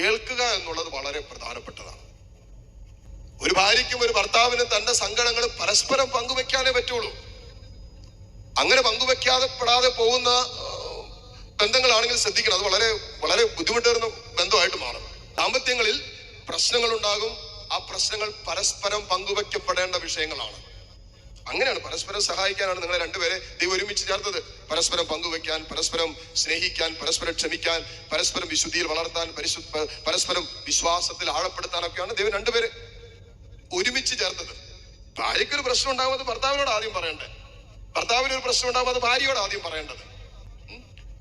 കേൾക്കുക എന്നുള്ളത് വളരെ പ്രധാനപ്പെട്ടതാണ്. ഒരു ഭാര്യയ്ക്കും ഒരു ഭർത്താവിനും തന്റെ സങ്കടങ്ങൾ പരസ്പരം പങ്കുവെക്കാനേ പറ്റുള്ളൂ. അങ്ങനെ പങ്കുവെക്കാതെ പെടാതെ പോകുന്ന ബന്ധങ്ങളാണെങ്കിൽ ശ്രദ്ധിക്കണം. അത് വളരെ വളരെ ബുദ്ധിമുട്ടേറുന്ന ബന്ധമായിട്ട് മാറും. ദാമ്പത്യങ്ങളിൽ പ്രശ്നങ്ങൾ ഉണ്ടാകും ആ പ്രശ്നങ്ങൾ പരസ്പരം പങ്കുവെക്കപ്പെടേണ്ട വിഷയങ്ങളാണ്. അങ്ങനെയാണ് പരസ്പരം സഹായിക്കാനാണ് നിങ്ങളെ രണ്ടുപേരെ ദൈവം ഒരുമിച്ച് ചേർത്തത്. പരസ്പരം പങ്കുവെക്കാൻ പരസ്പരം സ്നേഹിക്കാൻ പരസ്പരം ക്ഷമിക്കാൻ പരസ്പരം വിശുദ്ധിയിൽ വളർത്താൻ പരസ്പരം വിശ്വാസത്തിൽ ആഴപ്പെടുത്താനൊക്കെയാണ് ദൈവം രണ്ടുപേരെ ഒരുമിച്ച് ചേർത്തത്. ഭാര്യയ്ക്ക് ഒരു പ്രശ്നം ഉണ്ടാകുമ്പോൾ ഭർത്താവിനോട് ആദ്യം പറയണ്ടേ? ഭർത്താവിന് ഒരു പ്രശ്നം ഉണ്ടാകുമ്പോൾ അത് ഭാര്യയോട് ആദ്യം പറയേണ്ടത്.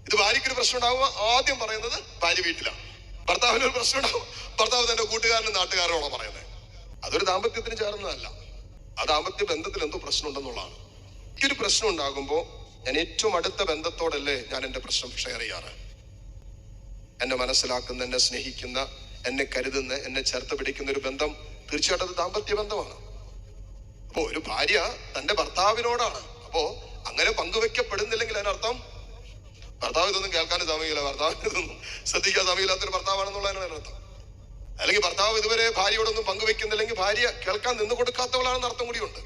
ഇത് ഭാര്യയ്ക്ക് ഒരു പ്രശ്നം ഉണ്ടാകുമ്പോൾ ആദ്യം പറയുന്നത് ഭാര്യ വീട്ടിലാണ്. ഭർത്താവിന് ഒരു പ്രശ്നം ഉണ്ടാകും ഭർത്താവ് തന്റെ കൂട്ടുകാരനും നാട്ടുകാരനോടോ പറയുന്നത്? അതൊരു ദാമ്പത്യത്തിന് ചേർന്നതല്ല. ആ ദാമ്പത്യ ബന്ധത്തിൽ എന്തോ പ്രശ്നമുണ്ടെന്നുള്ളതാണ്. ഒരു പ്രശ്നം ഉണ്ടാകുമ്പോൾ ഞാൻ ഏറ്റവും അടുത്ത ബന്ധത്തോടല്ലേ ഞാൻ എന്റെ പ്രശ്നം ഷെയർ ചെയ്യാറ്. എന്നെ മനസ്സിലാക്കുന്ന എന്നെ സ്നേഹിക്കുന്ന എന്നെ കരുതുന്ന എന്നെ ചേർത്ത് പിടിക്കുന്ന ഒരു ബന്ധം തീർച്ചയായിട്ടും അത് ദാമ്പത്യ ബന്ധമാണ്. അപ്പോ ഒരു ഭാര്യ തന്റെ ഭർത്താവിനോടാണ്. അപ്പോ അങ്ങനെ പങ്കുവെക്കപ്പെടുന്നില്ലെങ്കിൽ അതിനർത്ഥം ഭർത്താവ് ഇതൊന്നും കേൾക്കാനും സമയമില്ല. ഭർത്താവിന് ഇതൊന്നും ശ്രദ്ധിക്കാൻ സമയമില്ലാത്തൊരു ഭർത്താവാണെന്നുള്ളതിനാണ് അതിനർത്ഥം. അല്ലെങ്കിൽ ഭർത്താവ് ഇതുവരെ ഭാര്യയോടൊന്നും പങ്കുവെക്കുന്നില്ലെങ്കിൽ ഭാര്യ കേൾക്കാൻ നിന്ന് കൊടുക്കാത്തവളാണെന്ന് അർത്ഥം കൂടിയുണ്ട്.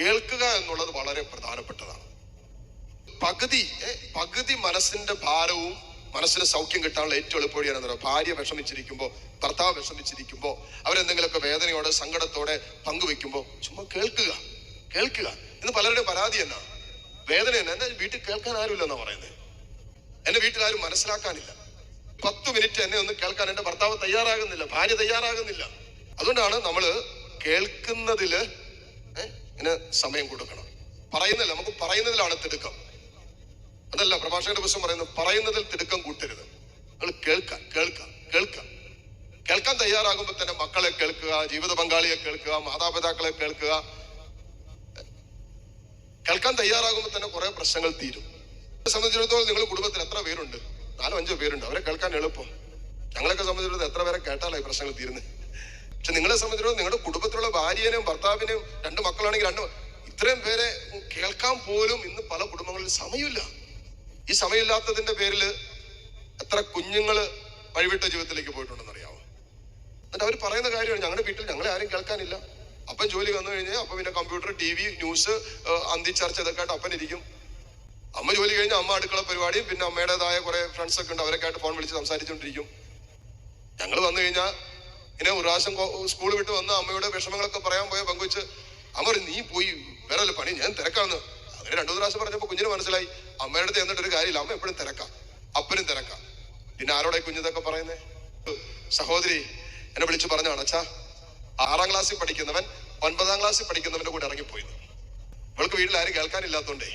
കേൾക്കുക എന്നുള്ളത് വളരെ പ്രധാനപ്പെട്ടതാണ്. പകുതി പകുതി മനസ്സിന്റെ ഭാരവും മനസ്സിന് സൗഖ്യം കിട്ടാനുള്ള ഏറ്റവും പറയുക ഭാര്യ വിഷമിച്ചിരിക്കുമ്പോൾ ഭർത്താവ് വിഷമിച്ചിരിക്കുമ്പോൾ അവരെന്തെങ്കിലുമൊക്കെ വേദനയോടെ സങ്കടത്തോടെ പങ്കുവെക്കുമ്പോൾ ചുമ്മാ കേൾക്കുക കേൾക്കുക. ഇന്ന് പലരുടെയും പരാതി എന്നാ? വേദന എന്നാ? എന്നെ വീട്ടിൽ കേൾക്കാൻ ആരുമില്ലെന്നാ പറയുന്നത് എന്റെ വീട്ടിൽ ആരും മനസ്സിലാക്കാനില്ല. പത്ത് മിനിറ്റ് എന്നെ ഒന്ന് കേൾക്കാൻ എന്റെ ഭർത്താവ് തയ്യാറാകുന്നില്ല ഭാര്യ തയ്യാറാകുന്നില്ല. അതുകൊണ്ടാണ് നമ്മൾ കേൾക്കുന്നതിൽ ഇങ്ങനെ സമയം കൊടുക്കണം. പറയുന്നില്ല നമുക്ക് പറയുന്നതിലാണ് തിടുക്കം. അതല്ല പ്രഭാഷകന്റെ പുസ്തകം പറയുന്നത് പറയുന്നതിൽ തിടുക്കം കൂട്ടരുത്. നമ്മൾ കേൾക്കാം കേൾക്കാം കേൾക്കാം. കേൾക്കാൻ തയ്യാറാകുമ്പോൾ തന്നെ മക്കളെ കേൾക്കുക ജീവിത പങ്കാളിയെ കേൾക്കുക മാതാപിതാക്കളെ കേൾക്കുക. കേൾക്കാൻ തയ്യാറാകുമ്പോൾ തന്നെ കുറെ പ്രശ്നങ്ങൾ തീരും. സംബന്ധിച്ചിടത്തോളം നിങ്ങൾ കുടുംബത്തിൽ എത്ര പേരുണ്ട്? നാലോ അഞ്ചോ പേരുണ്ട്. അവരെ കേൾക്കാൻ എളുപ്പം. ഞങ്ങളൊക്കെ സംബന്ധിച്ചിടത്തോളം എത്ര പേരെ ഈ പ്രശ്നങ്ങൾ തീരുന്നത്? പക്ഷെ നിങ്ങളെ സംബന്ധിച്ചിടത്തോളം നിങ്ങളുടെ കുടുംബത്തിലുള്ള ഭാര്യനെയും ഭർത്താവിനും രണ്ട് മക്കളാണെങ്കിൽ രണ്ട് ഇത്രയും പേരെ കേൾക്കാൻ പോലും ഇന്ന് പല കുടുംബങ്ങളിൽ സമയമില്ല. ഈ സമയമില്ലാത്തതിന്റെ പേരിൽ എത്ര കുഞ്ഞുങ്ങൾ വഴിവിട്ട ജീവിതത്തിലേക്ക് പോയിട്ടുണ്ടെന്ന് അറിയാമോ എന്നിട്ട് അവർ പറയുന്ന കാര്യമാണ് ഞങ്ങളുടെ വീട്ടിൽ ഞങ്ങളെ ആരും കേൾക്കാനില്ല. അപ്പം ജോലി വന്നു കഴിഞ്ഞാൽ അപ്പം പിന്നെ കമ്പ്യൂട്ടർ ടി വി ന്യൂസ് അന്തി ചർച്ച ഇതൊക്കെ ആയിട്ട് അപ്പൻ ഇരിക്കും. അമ്മ ജോലി കഴിഞ്ഞ അമ്മ അടുക്കള പരിപാടിയും പിന്നെ അമ്മയുടേതായ കുറെ ഫ്രണ്ട്സ് ഒക്കെ ഉണ്ട്. അവരൊക്കെ ആയിട്ട് ഫോൺ വിളിച്ച് സംസാരിച്ചുകൊണ്ടിരിക്കും ഞങ്ങൾ വന്നു കഴിഞ്ഞാൽ ഇങ്ങനെ ഒരു പ്രാവശ്യം സ്കൂൾ വിട്ട് വന്ന് അമ്മയുടെ വിഷമങ്ങളൊക്കെ പറയാൻ പോയ പങ്കുവെച്ച് അമ്മ നീ പോയി വേറെ പണി? ഞാൻ തിരക്കാന്ന്. അങ്ങനെ രണ്ടു പ്രാവശ്യം പറഞ്ഞപ്പോൾ കുഞ്ഞിന് മനസ്സിലായി അമ്മയുടെ അടുത്ത് എന്നിട്ട് ഒരു കാര്യമില്ല. അമ്മ എപ്പോഴും തിരക്കാം. അപ്പനും തിരക്കാം. പിന്നെ ആരോടെ കുഞ്ഞിതൊക്കെ പറയുന്നേ? സഹോദരി എന്നെ വിളിച്ചു പറഞ്ഞാണ് അച്ഛാ ആറാം ക്ലാസ്സിൽ പഠിക്കുന്നവൻ ഒൻപതാം ക്ലാസ്സിൽ പഠിക്കുന്നവന്റെ കൂടെ ഇറങ്ങിപ്പോയി. ഇവൾക്ക് വീട്ടിൽ ആരും കേൾക്കാനില്ലാത്തോണ്ടേ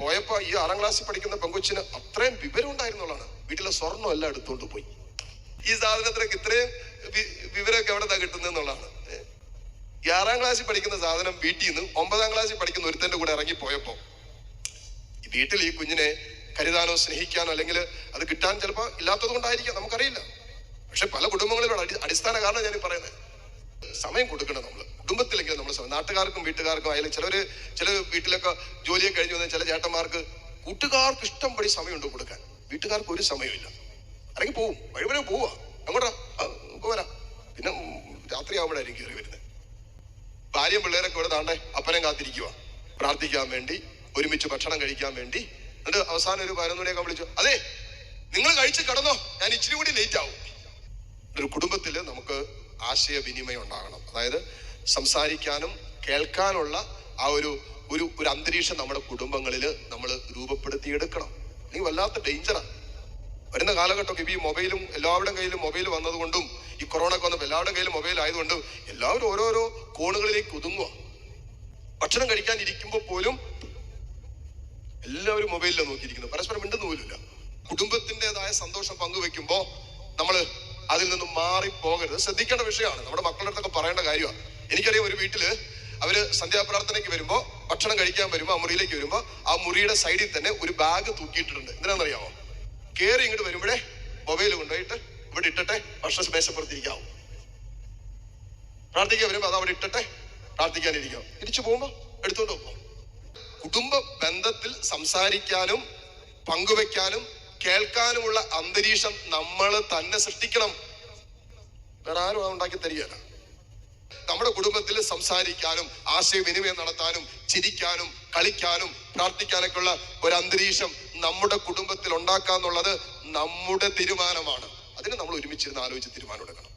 പോയപ്പോ ഈ ആറാം ക്ലാസ്സിൽ പഠിക്കുന്ന പെങ്കൊച്ചിന് അത്രയും വിവരം ഉണ്ടായിരുന്നുള്ളതാണ്. വീട്ടിലെ സ്വർണം എല്ലാം എടുത്തുകൊണ്ട് പോയി. ഈ സാധനത്തിനൊക്കെ ഇത്രയും വിവരമൊക്കെ എവിടെ കിട്ടുന്നത് എന്നുള്ളതാണ്. ഈ ആറാം ക്ലാസ്സിൽ പഠിക്കുന്ന സാധനം വീട്ടിൽ നിന്ന് ഒമ്പതാം ക്ലാസ്സിൽ പഠിക്കുന്ന ഒരുത്തന്റെ കൂടെ ഇറങ്ങി പോയപ്പോ വീട്ടിൽ ഈ കുഞ്ഞിനെ കരുതാനോ സ്നേഹിക്കാനോ അല്ലെങ്കിൽ അത് കിട്ടാൻ ചിലപ്പോൾ ഇല്ലാത്തത് കൊണ്ടായിരിക്കാം നമുക്കറിയില്ല. പക്ഷെ പല കുടുംബങ്ങളിലുള്ള അടിസ്ഥാന കാരണം ഞാൻ പറയുന്നത് സമയം കൊടുക്കണം നമ്മൾ കുടുംബത്തിലെങ്കിലും നമ്മൾ നാട്ടുകാർക്കും വീട്ടുകാർക്കും ആയാലും ചിലര് ചില വീട്ടിലൊക്കെ ജോലിയൊക്കെ കഴിഞ്ഞ് വന്ന ചില ചേട്ടന്മാർക്ക് കൂട്ടുകാർക്ക് ഇഷ്ടം പടി സമയമുണ്ട് കൊടുക്കാൻ. വീട്ടുകാർക്ക് ഒരു സമയമില്ല. അല്ലെങ്കിൽ പോവും. വഴിവരെ പോവാ. അങ്ങോട്ടാ വരാം. പിന്നെ രാത്രി ആവുമ്പോഴായിരിക്കും കയറി വരുന്നത്. ഭാര്യയും പിള്ളേരൊക്കെ ഇവിടെ താണ്ടെ അപ്പനെ കാത്തിരിക്കുക പ്രാർത്ഥിക്കാൻ വേണ്ടി ഒരുമിച്ച് ഭക്ഷണം കഴിക്കാൻ വേണ്ടി. എന്നിട്ട് അവസാനം ഒരു പതിനൊന്ന് മണിയൊക്കെ വിളിച്ചു അതെ നിങ്ങൾ കഴിച്ച് കിടന്നോ. ഞാൻ ഇച്ചിരി കൂടി ലേറ്റ് ആവും. ഒരു കുടുംബത്തിൽ നമുക്ക് ആശയവിനിമയം ഉണ്ടാകണം. അതായത് സംസാരിക്കാനും കേൾക്കാനുള്ള ആ ഒരു ഒരു ഒരു അന്തരീക്ഷം നമ്മുടെ കുടുംബങ്ങളിൽ നമ്മൾ രൂപപ്പെടുത്തിയെടുക്കണം. അല്ലെങ്കിൽ വല്ലാത്ത ഡേഞ്ചറാണ് വരുന്ന കാലഘട്ടമൊക്കെ ഇപ്പൊ ഈ മൊബൈലും എല്ലാവരുടെയും കയ്യിലും മൊബൈൽ വന്നതുകൊണ്ടും ഈ കൊറോണ ഒക്കെ വന്നപ്പോൾ എല്ലാവരുടെയും കയ്യിലും മൊബൈൽ ആയതുകൊണ്ടും എല്ലാവരും ഓരോരോ കോണുകളിലേക്ക് ഒതുങ്ങുക ഭക്ഷണം കഴിക്കാൻ ഇരിക്കുമ്പോൾ പോലും എല്ലാവരും മൊബൈലിലാണ് നോക്കിയിരിക്കുന്നത്. പരസ്പരം മിണ്ടുന്ന പോലുമില്ല കുടുംബത്തിന്റെതായ സന്തോഷം പങ്കുവെക്കുമ്പോൾ നമ്മൾ അതിൽ നിന്നും മാറി പോകരുത് ശ്രദ്ധിക്കേണ്ട വിഷയമാണ്. നമ്മുടെ മക്കളുടെ അടുത്തൊക്കെ പറയേണ്ട കാര്യമാണ് എനിക്കറിയാം ഒരു വീട്ടിൽ അവർ സന്ധ്യാപ്രാർത്ഥനയ്ക്ക് വരുമ്പോ ഭക്ഷണം കഴിക്കാൻ വരുമ്പോ ആ മുറിയിലേക്ക് വരുമ്പോ ആ മുറിയുടെ സൈഡിൽ തന്നെ ഒരു ബാഗ് തൂക്കിയിട്ടിട്ടുണ്ട്. എന്തിനാണെന്നറിയാമോ കേറി ഇങ്ങോട്ട് വരുമ്പോഴേ മൊബൈൽ കൊണ്ടുപോയിട്ട് ഇവിടെ ഇട്ടിട്ടെ ഭക്ഷണ മേശപ്പുറത്തിരിക്കാവും പ്രാർത്ഥിക്കാൻ വരുമ്പോ അത് അവിടെ ഇട്ടിട്ടെ പ്രാർത്ഥിക്കാനിരിക്കാം. തിരിച്ചു പോകുമ്പോ എടുത്തോണ്ട് പോകും കുടുംബ ബന്ധത്തിൽ സംസാരിക്കാനും പങ്കുവെക്കാനും കേൾക്കാനുമുള്ള അന്തരീക്ഷം നമ്മൾ തന്നെ സൃഷ്ടിക്കണം. വേറെ ആരും അത് ഉണ്ടാക്കി തരികയല്ല. നമ്മുടെ കുടുംബത്തിൽ സംസാരിക്കാനും ആശയവിനിമയം നടത്താനും ചിരിക്കാനും കളിക്കാനും പ്രാർത്ഥിക്കാനൊക്കെ ഉള്ള ഒരു അന്തരീക്ഷം നമ്മുടെ കുടുംബത്തിൽ ഉണ്ടാക്കാന്നുള്ളത് നമ്മുടെ തീരുമാനമാണ്. അതിന് നമ്മൾ ഒരുമിച്ചിരുന്ന് ആലോചിച്ച് തീരുമാനം എടുക്കണം.